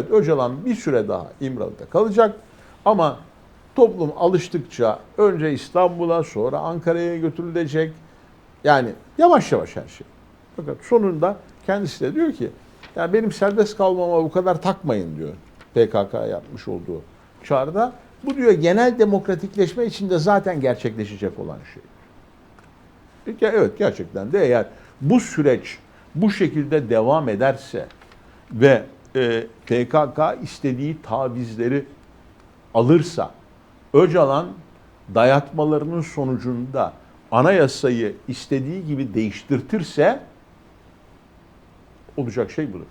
Evet, Öcalan bir süre daha İmralı'da kalacak ama toplum alıştıkça önce İstanbul'a sonra Ankara'ya götürülecek. Yani yavaş yavaş her şey. Fakat sonunda kendisi de diyor ki ya benim serbest kalmama bu kadar takmayın diyor PKK yapmış olduğu çağrıda. Bu diyor genel demokratikleşme içinde zaten gerçekleşecek olan şey. Peki, Evet gerçekten de eğer bu süreç bu şekilde devam ederse ve e, PKK istediği tavizleri alırsa Öcalan dayatmalarının sonucunda anayasayı istediği gibi değiştirtirse olacak şey budur.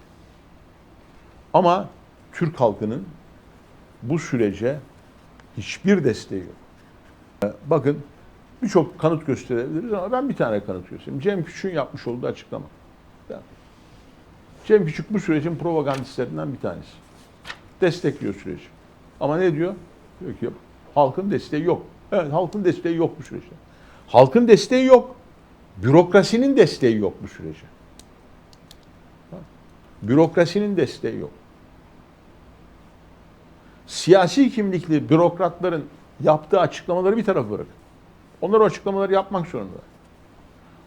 Ama Türk halkının bu sürece hiçbir desteği yok. E, Bakın birçok kanıt gösterebiliriz ama ben bir tane kanıt göstereyim. Cem Küçük'ün yapmış olduğu açıklama. Cem Küçük bu sürecin propagandistlerinden bir tanesi. Destekliyor süreci. Ama ne diyor? Diyor ki halkın desteği yok. Evet halkın desteği yok bu süreçte. Halkın desteği yok. Bürokrasinin desteği yok bu sürece. Bürokrasinin desteği yok. Siyasi kimlikli bürokratların yaptığı açıklamaları bir tarafa bırakın. Onlar o açıklamaları yapmak zorunda.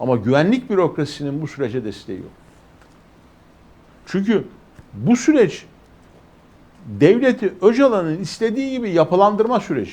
Ama güvenlik bürokrasisinin bu sürece desteği yok. Çünkü bu süreç devleti Öcalan'ın istediği gibi yapılandırma süreci.